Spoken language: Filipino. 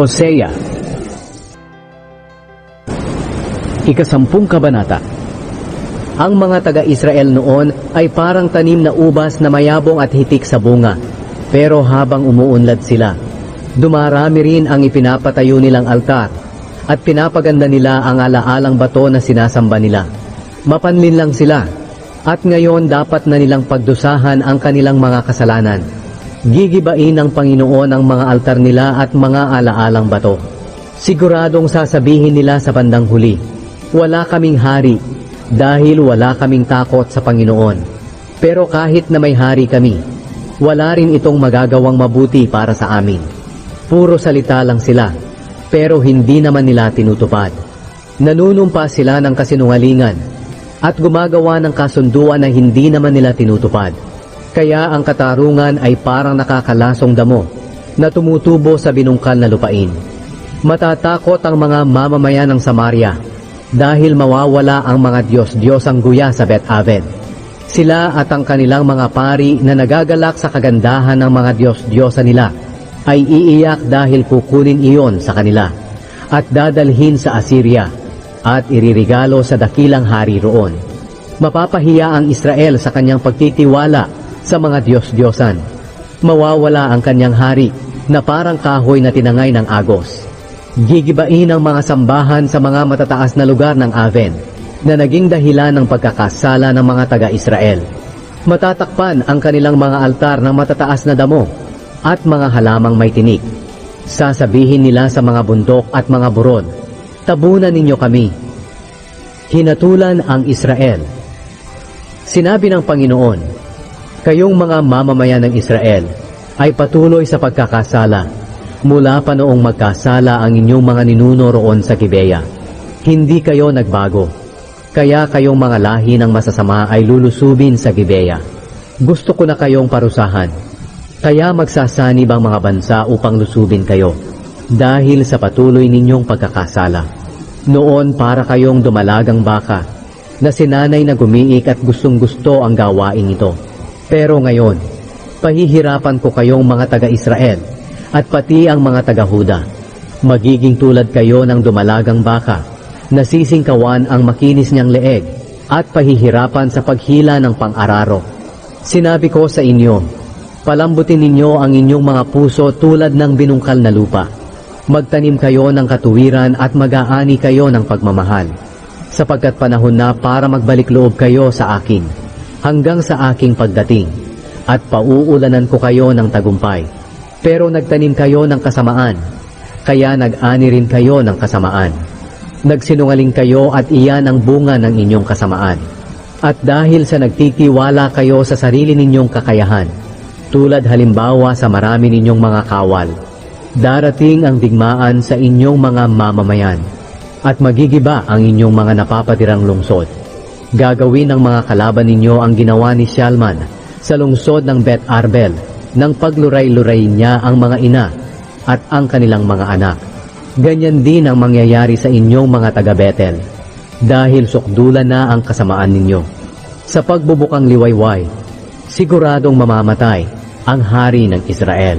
Hosea Ikasampung Kabanata Ang mga taga-Israel noon ay parang tanim na ubas na mayabong at hitik sa bunga. Pero habang umuunlad sila, dumarami rin ang ipinapatayo nilang altar at pinapaganda nila ang alaalang bato na sinasamba nila. Mapanlin lang sila at ngayon dapat na nilang pagdusahan ang kanilang mga kasalanan. Gigibain ng Panginoon ang mga altar nila at mga alaalang bato. Siguradong sasabihin nila sa bandang huli, wala kaming hari dahil wala kaming takot sa Panginoon. Pero kahit na may hari kami, wala rin itong magagawang mabuti para sa amin. Puro salita lang sila, pero hindi naman nila tinutupad. Nanunumpa sila ng kasinungalingan at gumagawa ng kasunduan na hindi naman nila tinutupad. Kaya ang katarungan ay parang nakakalasong damo na tumutubo sa binungkal na lupain. Matatakot ang mga mamamayan ng Samaria dahil mawawala ang mga Diyos-Diyosang guya sa Bet Aven. Sila at ang kanilang mga pari na nagagalak sa kagandahan ng mga Diyos-Diyosa nila ay iiyak dahil kukunin iyon sa kanila at dadalhin sa Assyria at iririgalo sa dakilang hari roon. Mapapahiya ang Israel sa kanyang pagtitiwala sa mga Diyos-Diyosan. Mawawala ang kanyang hari na parang kahoy na tinangay ng agos. Gigibain ang mga sambahan sa mga matataas na lugar ng Aven na naging dahilan ng pagkakasala ng mga taga-Israel. Matatakpan ang kanilang mga altar ng matataas na damo at mga halamang may tinik. Sasabihin nila sa mga bundok at mga burol, Tabunan ninyo kami. Hinatulan ang Israel. Sinabi ng Panginoon, Kayong mga mamamayan ng Israel ay patuloy sa pagkakasala mula pa noong magkasala ang inyong mga ninuno roon sa Gibeya. Hindi kayo nagbago. Kaya kayong mga lahi ng masasama ay lulusubin sa Gibeya. Gusto ko na kayong parusahan. Kaya magsasanib ang mga bansa upang lusubin kayo dahil sa patuloy ninyong pagkakasala. Noon para kayong dumalagang baka na sinanay na gumiik at gustong gusto ang gawain ito. Pero ngayon, pahihirapan ko kayong mga taga-Israel at pati ang mga taga-Huda. Magiging tulad kayo ng dumalagang baka, nasisingkawan ang makinis niyang leeg at pahihirapan sa paghila ng pang-araro. Sinabi ko sa inyo, palambutin ninyo ang inyong mga puso tulad ng binungkal na lupa. Magtanim kayo ng katuwiran at mag-aani kayo ng pagmamahal. Sapagkat panahon na para magbalik loob kayo sa akin, hanggang sa aking pagdating, at pauulanan ko kayo ng tagumpay. Pero nagtanim kayo ng kasamaan, kaya nag-ani rin kayo ng kasamaan. Nagsinungaling kayo at iyan ang bunga ng inyong kasamaan. At dahil sa nagtitiwala kayo sa sarili ninyong kakayahan, tulad halimbawa sa marami ninyong mga kawal, darating ang digmaan sa inyong mga mamamayan, at magigiba ang inyong mga napapatirang lungsod. Gagawin ng mga kalaban ninyo ang ginawa ni Shalman sa lungsod ng Bet Arbel nang pagluray-luray niya ang mga ina at ang kanilang mga anak. Ganyan din ang mangyayari sa inyong mga taga-Betel dahil sukdulan na ang kasamaan ninyo. Sa pagbubukang liwayway, siguradong mamamatay ang hari ng Israel.